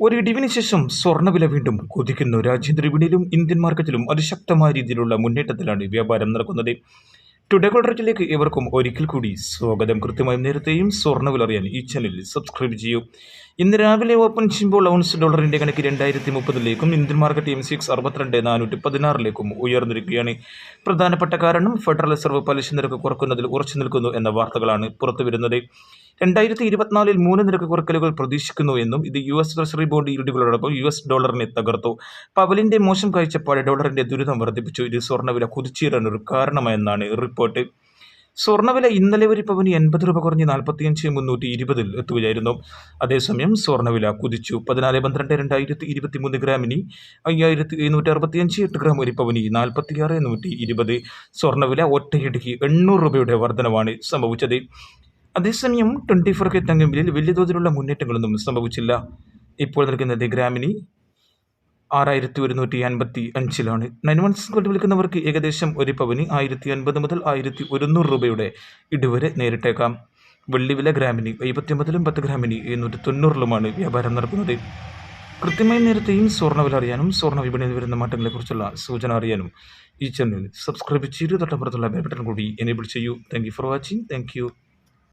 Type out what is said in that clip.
ഒരു ഇടിവിന് ശേഷം സ്വർണവില വീണ്ടും കുതിക്കുന്നു. രാജ്യാന്തര വിപണിയിലും ഇന്ത്യൻ മാർക്കറ്റിലും അതിശക്തമായ രീതിയിലുള്ള മുന്നേറ്റത്തിലാണ് വ്യാപാരം നടക്കുന്നത്. ടുഡേ കോൺട്രാക്റ്റിലേക്ക് ഇവർക്കും ഒരിക്കൽ കൂടി സ്വാഗതം. കൃത്യമായും നേരത്തെയും സ്വർണവില അറിയാൻ ഈ ചാനൽ സബ്സ്ക്രൈബ് ചെയ്യൂ. ഇന്ന് രാവിലെ ഓപ്പൺ ചെയ്യുമ്പോൾ ഔൺസ് ഡോളറിന്റെ കണക്ക് രണ്ടായിരത്തി മുപ്പതിലേക്കും ഇന്ത്യൻ മാർക്കറ്റ് എം സിക്സ് അറുപത്തിരണ്ട് നാനൂറ്റി പതിനാറിലേക്കും ഉയർന്നിരിക്കുകയാണ്. പ്രധാനപ്പെട്ട കാരണം ഫെഡറൽ റിസർവ് പലിശ നിരക്ക് കുറക്കുന്നതിൽ ഉറച്ചു നിൽക്കുന്നു എന്ന വാർത്തകളാണ് പുറത്തുവരുന്നത്. രണ്ടായിരത്തി ഇരുപത്തിനാലിൽ മൂന്ന് നിരക്ക് കുറക്കലുകൾ പ്രതീക്ഷിക്കുന്നു എന്നും ഇത് യു എസ് ട്രഷറി ബോണ്ട് ഈൽഡുകളോടൊപ്പം യു എസ് ഡോളറിനെ തകർത്തു. പവലിന്റെ മോശം കാഴ്ചപ്പാട് ഡോളറിന്റെ ദുരിതം വർദ്ധിപ്പിച്ചു. ഇത് സ്വർണവില കുതിച്ചേരാൻ ഒരു കാരണമായെന്നാണ് റിപ്പോർട്ട്. സ്വർണവില ഇന്നലെ ഒരു പവന് എൺപത് രൂപ കുറഞ്ഞ് നാൽപ്പത്തിയഞ്ച് മുന്നൂറ്റി ഇരുപതിൽ എത്തുകയായിരുന്നു. അതേസമയം സ്വർണവില കുതിച്ചു. പതിനാല് പന്ത്രണ്ട് രണ്ടായിരത്തി ഇരുപത്തി മൂന്ന് ഗ്രാമിന് അയ്യായിരത്തി എഴുന്നൂറ്റി അറുപത്തിയഞ്ച് എട്ട് ഗ്രാം ഒരു പവന് നാൽപ്പത്തിയാറ് നൂറ്റി ഇരുപത്. സ്വർണവില ഒറ്റയിടുക്കി എണ്ണൂറ് രൂപയുടെ വർധനവാണ് സംഭവിച്ചത്. അതേസമയം ട്വന്റി ഫോർ കെ തങ്കമ്പിലിൽ വലിയ തോതിലുള്ള മുന്നേറ്റങ്ങളൊന്നും സംഭവിച്ചില്ല. ഇപ്പോൾ നിൽക്കുന്നത് ഗ്രാമിനി ആറായിരത്തി ഒരുന്നൂറ്റി അൻപത്തി അഞ്ചിലാണ് നയൻ വൺ സിക്സ് കൊണ്ട് വിൽക്കുന്നവർക്ക് ഏകദേശം ഒരു പവന് ആയിരത്തി അൻപത് മുതൽ ആയിരത്തി ഒരുന്നൂറ് രൂപയുടെ ഇടുവരെ നേരിട്ടേക്കാം. വെള്ളിവില ഗ്രാമിന് എഴുപത്തിയൊമ്പതിലും പത്ത് ഗ്രാമിന് എഴുന്നൂറ്റി തൊണ്ണൂറിലുമാണ് വ്യാപാരം നടക്കുന്നത്. കൃത്യമായി നേരത്തെയും സ്വർണവില അറിയാനും സ്വർണ വിപണിയിൽ വരുന്ന മാറ്റങ്ങളെക്കുറിച്ചുള്ള സൂചന അറിയാനും ഈ ചാനൽ സബ്സ്ക്രൈബ് ചെയ്ത് തൊട്ടപ്പുറത്തുള്ള ബെൽ ബട്ടൺ കൂടി എനേബിൾ ചെയ്യൂ. Thank for watching thank